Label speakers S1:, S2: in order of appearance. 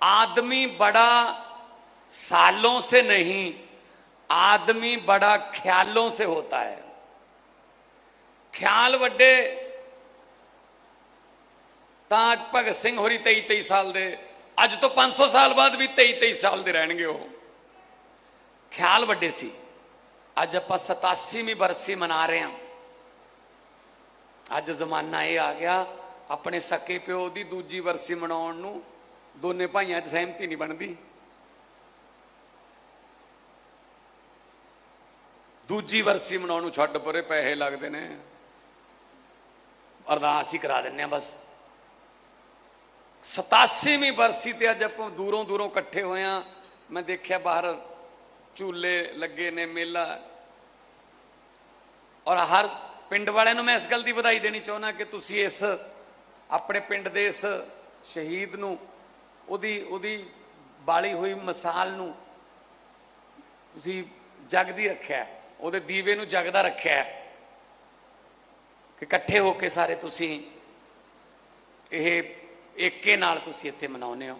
S1: आदमी बड़ा सालों से नहीं आदमी बड़ा ख्यालों से होता है ਖਿਆਲ ਵੱਡੇ ਤਾਂ ਅੱਜ ਭਗਤ ਸਿੰਘ ਹੋਰੀ 23 23 ਸਾਲ ਦੇ ਅੱਜ ਤੋਂ 500 ਸਾਲ ਬਾਅਦ ਵੀ 23 23 ਸਾਲ ਦੇ ਰਹਿਣਗੇ ਉਹ ਖਿਆਲ ਵੱਡੇ ਸੀ ਅੱਜ ਆਪਾਂ 87ਵੀਂ ਬਰਸੀ ਮਨਾ ਰਹੇ ਹਾਂ ਅੱਜ ਜ਼ਮਾਨਾ ਇਹ ਆ ਗਿਆ ਆਪਣੇ ਸਕੇ ਪਿਓ ਦੀ ਦੂਜੀ ਵਰਸੀ ਮਨਾਉਣ ਨੂੰ ਦੋਨੇ ਭਾਈਆਂ 'ਚ ਸਹਿਮਤੀ ਨਹੀਂ ਬਣਦੀ। ਦੂਜੀ ਵਰਸੀ ਮਨਾਉਣ ਨੂੰ ਛੱਡ ਪਰੇ ਪੈਸੇ ਲੱਗਦੇ ਨੇ। ਅਰਦਾਸ ਹੀ ਕਰਾ ਦਿੰਨੇ ਆ ਬਸ। 87ਵੀਂ ਬਰਸੀ ਤੇ ਅੱਜ ਆਪਾਂ ਦੂਰੋਂ ਦੂਰੋਂ ਇਕੱਠੇ ਹੋਏ ਆ ਮੈਂ ਦੇਖਿਆ ਬਾਹਰ ਝੂਲੇ ਲੱਗੇ ਨੇ, ਮੇਲਾ। ਔਰ ਹਰ ਪਿੰਡ ਵਾਲਿਆਂ ਨੂੰ ਮੈਂ ਇਸ ਗੱਲ ਦੀ ਵਧਾਈ ਦੇਣੀ ਚਾਹੁੰਦਾ ਕਿ ਤੁਸੀਂ ਇਸ ਆਪਣੇ ਪਿੰਡ ਦੇ ਇਸ ਸ਼ਹੀਦ ਨੂੰ ਉਹਦੀ ਉਹਦੀ ਬਾਲੀ ਹੋਈ ਮਿਸਾਲ ਨੂੰ ਤੁਸੀਂ ਜਗਦੀ ਰੱਖਿਆ ਉਹਦੇ ਦੀਵੇ ਨੂੰ ਜਗਦਾ ਰੱਖਿਆ ਕਿ ਇਕੱਠੇ ਹੋ ਕੇ ਸਾਰੇ ਤੁਸੀਂ ਇਹ ਏਕੇ ਨਾਲ ਤੁਸੀਂ ਇੱਥੇ ਮਨਾਉਂਦੇ ਹੋ।